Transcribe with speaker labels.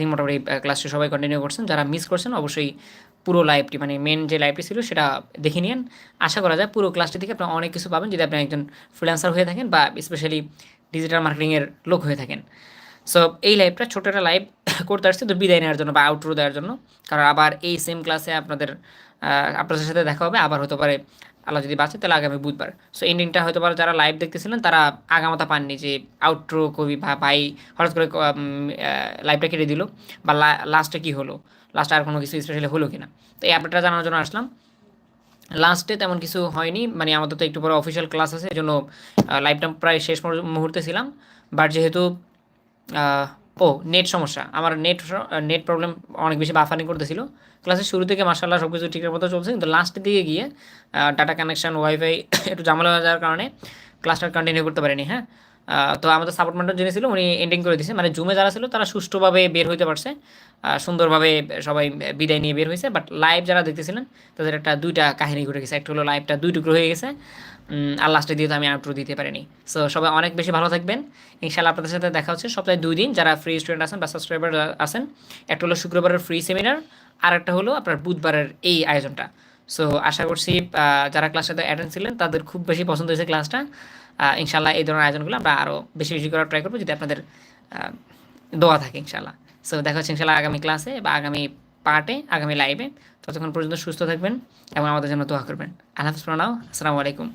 Speaker 1: Think মোটামুটি ক্লাসটি সবাই কন্টিনিউ করছেন। যারা মিস করছেন, অবশ্যই পুরো লাইভটি মানে মেন যে লাইভটি ছিল, সেটা দেখে নিন আশা করা যায় পুরো ক্লাসটি থেকে আপনারা অনেক কিছু পাবেন, যদি আপনি একজন ফ্রিল্যান্সার হয়ে থাকেন বা স্পেশালি ডিজিটাল মার্কেটিংয়ের লোক হয়ে থাকেন। সো এই লাইভটা ছোটো একটা লাইভ করতে আসছে, তো বিদায় নেওয়ার জন্য বা আউটরো দেওয়ার জন্য। কারণ আবার এই সেম ক্লাসে আপনাদের আপনাদের সাথে দেখা হবে, আবার হতে পারে আল্লাহ যদি বাঁচে, তাহলে আগামী বুধবার। সো এন্ডিংটা হয়তো পারে যারা লাইভ দেখতেছিলেন, তারা আগামাতা পাননি যে আউটরো কবি ভাই হঠাৎ করে লাইভটা কেটে দিল বা লাস্টে কী হলো? লাস্টে আর কোনো কিছু স্পেশালি হলো কি না তো এই আপডেটটা জানার জন্য আসলাম। লাস্টে তেমন কিছু হয়নি মানে আমাদের তো একটু পরে অফিসিয়াল ক্লাস আছে এই জন্য লাইভটা প্রায় শেষ মুহূর- মুহূর্তে ছিলাম। বাট যেহেতু ও নেট সমস্যা। আমার নেট নেট প্রবলেম অনেক বেশি বাফারিং করতেছিল। ক্লাসের শুরু থেকে মার্শাল্লাহ সব কিছু ঠিকঠাক মতো চলছে। কিন্তু লাস্টের দিকে গিয়ে ডাটা কানেকশান ওয়াইফাই একটু জামালা হয়ে যাওয়ার কারণে ক্লাসটা কন্টিনিউ করতে পারিনি হ্যাঁ? তো আমাদের সাপোর্ট মেন্টর যিনি ছিল, উনি এন্ডিং করে দিয়েছে মানে জুমে যারা ছিল, তারা সুষ্ঠুভাবে বের হইতে পারছে। সুন্দরভাবে সবাই বিদায় নিয়ে বের হয়েছে বাট লাইভ যারা দেখতেছিলেন, তাদের একটা দুইটা কাহিনী ঘটে গেছে। একটা হলো লাইভটা দুই টুকরো হয়ে গেছে। আর লাস্টে দিয়ে তো আমি আউটরো দিতে পারিনি। সো সবাই অনেক বেশি ভালো থাকবেন। ইনশাল্লাহ আপনাদের সাথে দেখা হচ্ছে সপ্তাহে দুই দিন। যারা ফ্রি স্টুডেন্ট আছেন বা সাবস্ক্রাইবার আছেন, একটা হলো শুক্রবারের ফ্রি সেমিনার আর একটা হলো আপনার বুধবারের এই আয়োজনটা। সো আশা করছি যারা ক্লাসটাতে অ্যাটেন্ড ছিলেন, তাদের খুব বেশি পছন্দ হয়েছে ক্লাসটা ইনশাল্লাহ এই ধরনের আয়োজনগুলো আমরা আরও বেশি বেশি করে ট্রাই করব যদি আপনাদের দোয়া থাকে ইনশাল্লাহ সো দেখা হচ্ছে ইনশাল্লাহ আগামী ক্লাসে বা আগামী পার্টে আগামী লাইভে ততক্ষণ পর্যন্ত সুস্থ থাকবেন এবং আমাদের জন্য দোয়া করবেন। আল্লাহ আসসালামু আলাইকুম।